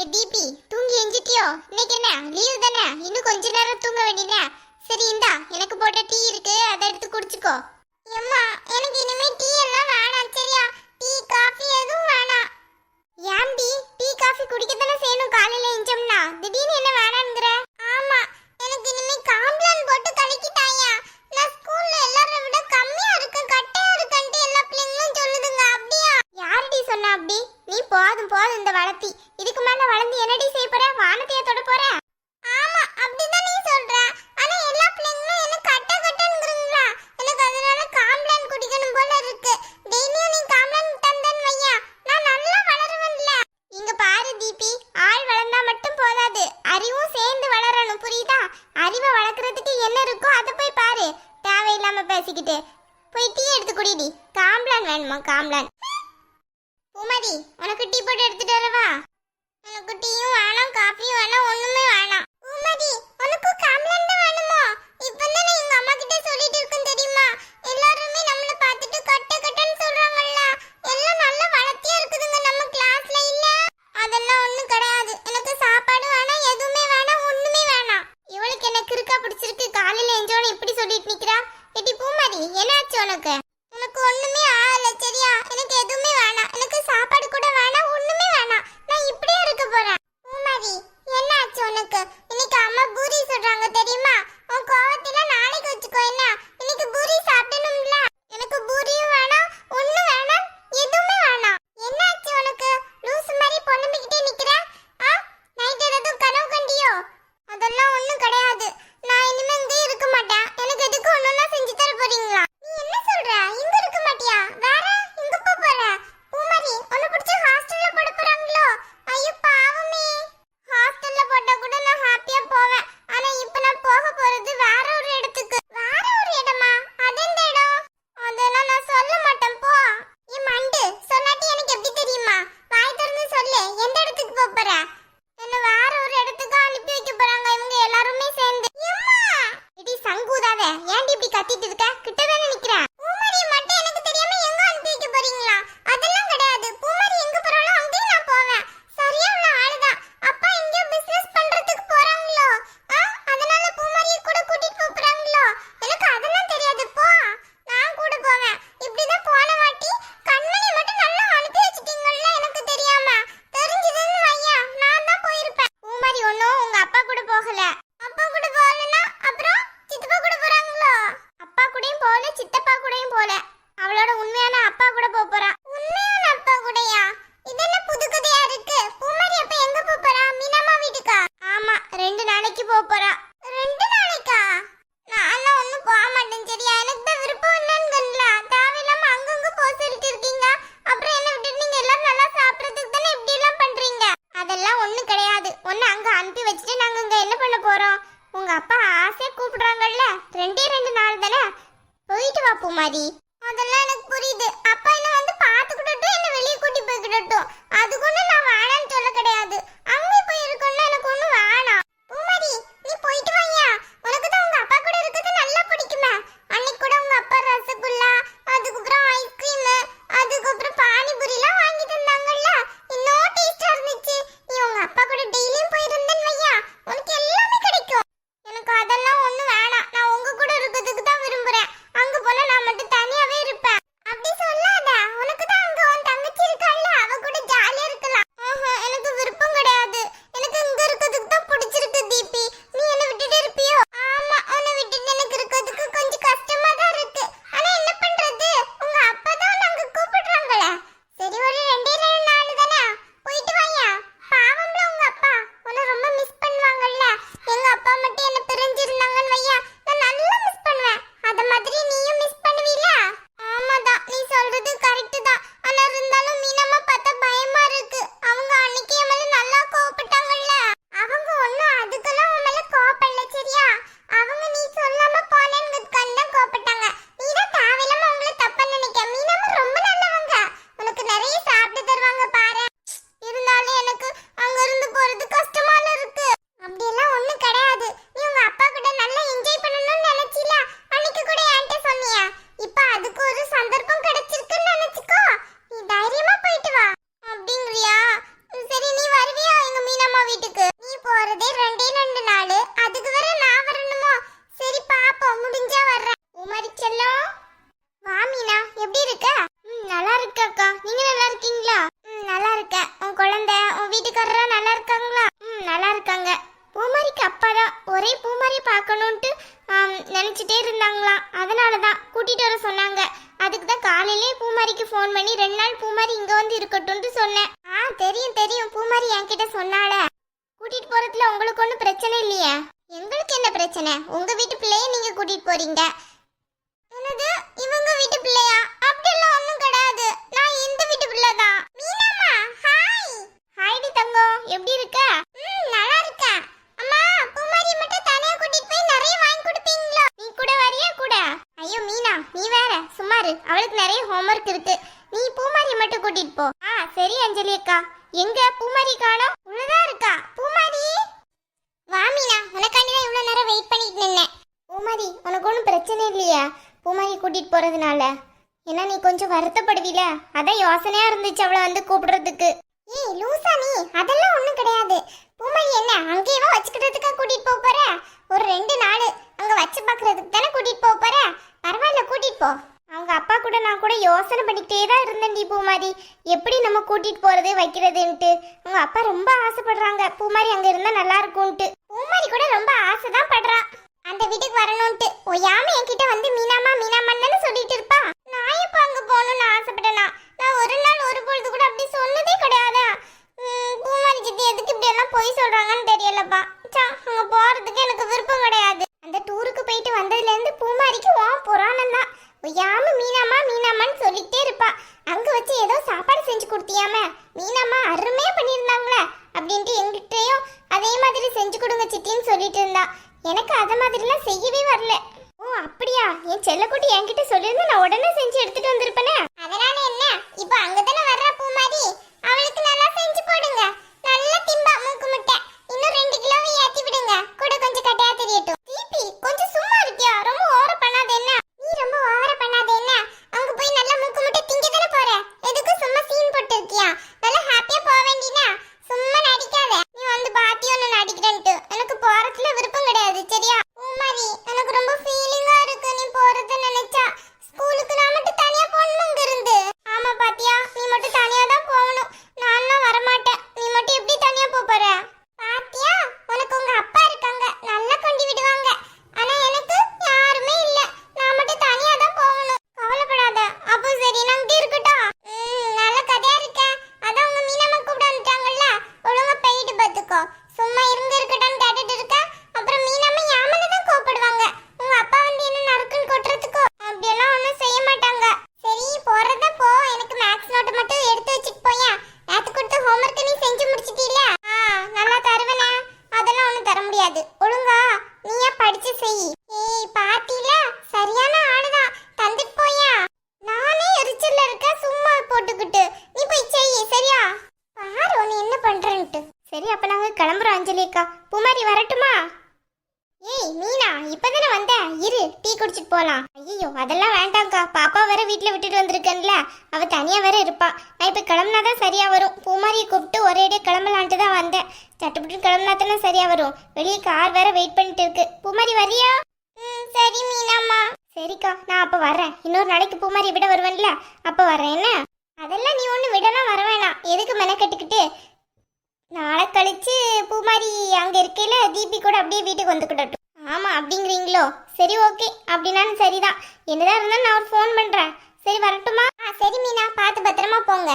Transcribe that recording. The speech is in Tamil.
ஏ டிபி தூங்கி எஞ்சிட்டியோ இன்னைக்கு என்ன? லீவ் தானே? இன்னும் கொஞ்ச நேரம் தூங்க வேண்டியதா சரி இந்தா எனக்கு போட்ட டீ இருக்கு அதை எடுத்து குடிச்சுக்கோ. எம்மா எனக்கு இனிமே டீ எல்லாம் வேணாம் சரியா? டீ காஃபி எதுவும் வேணாம். ஏம்பி டீ காஃபி குடிக்க தானே செய்யணும் காலையில எஞ்சோம்னா திடீர்னு என்ன பேசிக்கிட்டு போய் டீ எடுத்து குடிடி. காம்ப்ளான் வேணுமா காம்ப்ளான்? உமதி உனக்கு டீ போட்டு எடுத்துட்டு வரவா? உனக்கு டீயும் வேணாம் காஃபியும் வேணாம் ஒண்ணுமே வேணாம். உமதி உனக்கு காம்ப்ளான் தான் வேணுமா? இப்போ தான் எங்க அம்மா கிட்ட சொல்லிட்டு இருக்கேன் పెట్టు. అది కూడా నా వాడ நீங்க நல்லா இருக்கீங்களா? ம் நல்லா இருக்கேன். உன் குழந்தை உன் வீட்டுக்காரர் நல்லா இருக்காங்களா? ம் நல்லா இருக்காங்க. பூமாரிக்கு அப்பா தான் ஒரே பூமாரி பார்க்கணுன்ட்டு நினச்சிட்டே இருந்தாங்களாம் அதனால தான் கூட்டிகிட்டு வர சொன்னாங்க. அதுக்கு தான் காலையிலே பூமாரிக்கு ஃபோன் பண்ணி ரெண்டு நாள் பூமாரி இங்கே வந்து இருக்கட்டும்னு சொன்னேன். ஆ தெரியும் தெரியும். பூமாரி என்கிட்ட சொன்னால கூட்டிகிட்டு போகிறதுல உங்களுக்கு ஒன்றும் பிரச்சனை இல்லையே? எங்களுக்கு என்ன பிரச்சனை? உங்கள் வீட்டு பிள்ளைய நீங்கள் கூட்டிகிட்டு போகிறீங்க என்னது? இவங்க வீட்டு பிள்ளையா? எப்படி இருக்க? ம் நல்லா இருக்க. அம்மா பூமாரி மட்டும் தனியா கூட்டிட்டு போய் நிறைய வாங்கி கொடுப்பீங்களா? நீ கூட வரியா கூட? ஐயோ மீனா நீ வேற. சுமாரு அவளுக்கு நிறைய ஹோம்ஒர்க் இருக்கு. நீ பூமாரி மட்டும் கூட்டிட்டு போ. ஆ சரி அஞ்சலி அக்கா. எங்க பூமாரி காணோம்? உள்ளதா இருக்கா? பூமாரி? வா மீனா. உனக்காண்டி தான் இவ்வளவு நேரம் வெயிட் பண்ணிட்டு நின்னேன். பூமாரி உனக்கு ஒன்றும் பிரச்சனை இல்லையா. பூமாரி கூட்டிட்டு போறதுனால. ஏன்னா நீ கொஞ்சம் வருத்தப்படுவீல? அதான் யோசனையா இருந்துச்சு அவளை வந்து கூப்பிடுறதுக்கு. ஏய் லூசா நீ. அதெல்லாம் ஒண்ணும் கிடையாது. பூமாரி என்ன அங்கேயேவா வச்சுக்கிறதுக்கா கூட்டிட்டு போக போற? ஒரு ரெண்டு நாள் அங்க வச்சு பார்க்கறதுக்கு தானே கூட்டிட்டு போக போற? பரவாயில்ல கூட்டிட்டு போ. அவங்க அப்பா கூட நான் கூட யோசனை பண்ணிக்கிட்டே தான் இருந்தேன்டி பூமாரி. எப்படி நம்ம கூட்டிட்டு போறது வைக்கிறதுன்ட்டு. உங்க அப்பா ரொம்ப ஆசைப்படுறாங்க. பூமாரி அங்க இருந்தா நல்லா இருக்கும்ட்டு பூமாரி கூட ரொம்ப ஆசை தான் படுறா. அந்த வீட்டுக்கு வரணும்ட்டு ஒய்யாம என்கிட்ட வந்து மீனாமா மீனாமான்னு சொல்லிட்டு இருப்பா நான் எப்ப அங்க போகணும்னு ஆசைப்பட்டேனா நான் ஒரு நாள் ஒரு பொழுது கூட அப்படி சொன்னதே கிடையாதா ம், பூமாரி சித்தி எதுக்கு இப்படி எல்லாம் பொய் சொல்றாங்கன்னு தெரியலப்பா சா அங்க போறதுக்கு எனக்கு விருப்பம் கிடையாது அந்த டூருக்கு போயிட்டு வந்ததுல இருந்து பூமாரிக்கு வா புராணம் தான் ஒய்யாம மீனாமா மீனாமான்னு சொல்லிட்டே இருப்பா அங்க வச்சு ஏதோ சாப்பாடு செஞ்சு கொடுத்தியாம? மீனாம்மா அருமையாக பண்ணியிருந்தாங்களே அப்படின்ட்டு எங்கிட்டயும் அதே மாதிரி செஞ்சு கொடுங்க சித்தின்னு சொல்லிட்டு இருந்தா. எனக்கு அதை மாதிரிலாம் செய்யவே வரல. ஓ அப்படியா? என் செல்லக்குட்டி என்கிட்ட சொல்லியிருந்தா நான் உடனே செஞ்சு எடுத்துட்டு வந்திருப்பேனே. அதனால என்ன? இப்போ அங்கதானே வர்ற பூ மாதிரி நல்லா செஞ்சு போடுங்க நல்ல திம்பா மூக்கு முட்டை இன்னும் ரெண்டு கிலோவை ஏத்தி விடுங்க கூட கொஞ்சம் கட்டையா தெரியட்டும் தீபி கொஞ்சம் சும்மா இருக்கியா ரொம்ப ஓர பண்ணாத என்ன நீ ரொம்ப ஓர பண்ணாத என்ன அங்க போய் நல்லா மூக்கு முட்டை திங்க தானே போற எதுக்கு சும்மா சீன் போட்டு இருக்கியா நல்லா ஹாப்பியா போக வேண்டினா சும்மா நடிக்காத நீ வந்து பாத்தியும் நான் நடிக்கிறேன்ட்டு எனக்கு போறதுல விருப்பம் கிடையாது சரியா பூமாரி எனக்கு ரொம்ப ஃபீலிங்கா இருக்கு நீ போறது நினைச்சா ஸ்கூலுக்கு நான் மட்டும் தனியா போகணும் அங்க இருந்து ஆமா பாத்தியா நீ மட்டும் தனியா தான் போகணும் நான்லாம் வரமாட்டேன் நீ மட்டும் எப்படி தனியா போக போற பாத்தியா உனக்கு உங்க அப்பா இருக்காங்க நல்லா கொண்டு விடுவாங்க ஆனா எனக்கு யாருமே இல்ல நான் மட்டும் தனியா தான் போகணும் கவலைப்படாத அப்போ சரி நான் இங்கே இருக்கட்டும் ம், நல்ல கதையா இருக்க அதான் உங்க மீனம்மா கூப்பிட வந்துட்டாங்கல்ல ஒழுங்கா போயிட்டு பார்த்துக்கோ சும்மா இருங்க இருக்கட்டும்னு கேட்டுட்டு இருக்க அப்புறம் மீனம்மா யாமல தான் கோப்படுவாங்க உங்க அப்பா வந்து என்ன நறுக்குன்னு கொட்டுறதுக்கோ அப்படியெல்லாம் ஒன்றும் செய்ய மாட்டாங்க சரி போறத போ எனக்கு மேக்ஸ் நோட்டு மட்டும் எடுத்து வச்சுட்டு போயேன் நேத்து கொடுத்த ஹோம்ஒர்க் நீ செஞ்சு முடிச்சிட்டீல ஆ நல்லா தருவனே அதெல்லாம் ஒன்றும் தர முடியாது ஒழுங்கா நீயா படிச்சு செய் ஏய் பாத்தீல சரியான ஆளுதான் தந்துட்டு போயா நானே எரிச்சல்ல இருக்க சும்மா போட்டுக்கிட்டு நீ போய் செய் சரியா பாரு நீ என்ன பண்றேன்ட்டு சரி அப்ப நாங்க கிளம்புறோம் அக்கா பூமாரி வரட்டுமா? ஏய் மீனா இப்பதானே வந்த? இரு டீ குடிச்சிட்டு போலாம். ஐயோ அதெல்லாம் வேண்டாம்க்கா. பாப்பா வேற வீட்டுல விட்டுட்டு வந்திருக்கேன்ல. அவ தனியா வேற இருப்பா. நான் இப்ப கிளம்புனாதான் சரியா வரும். பூமாரியை கூப்பிட்டு ஒரேடியா கிளம்பலான்ட்டு தான் வந்தேன். சட்டுப்பட்டு கிளம்புனா தானே சரியா வரும். வெளியே கார் வேற வெயிட் பண்ணிட்டு இருக்கு. பூமாரி வரியா? ம் சரி மீனாம்மா. சரிக்கா நான் அப்ப வர்றேன். இன்னொரு நாளைக்கு பூமாரி விட வருவேன்ல. அப்ப வர்றேன் என்ன? அதெல்லாம் நீ ஒண்ணு விடலாம் வர வேணாம். எதுக்கு மெனக்கட்டுக்கிட்டு? நாளை கழிச்சு பூமாரி அங்க இருக்கையில தீபி கூட அப்படியே வீட்டுக்கு வந்துக்கிட்டும் ஆமா அப்படிங்கிறீங்களோ? சரி ஓகே. அப்படின்னாலும் சரிதான். என்னதான் இருந்தாலும் நான் ஒரு ஃபோன் பண்றேன். சரி வரட்டுமா? சரி மீனா. பார்த்து பத்திரமா போங்க.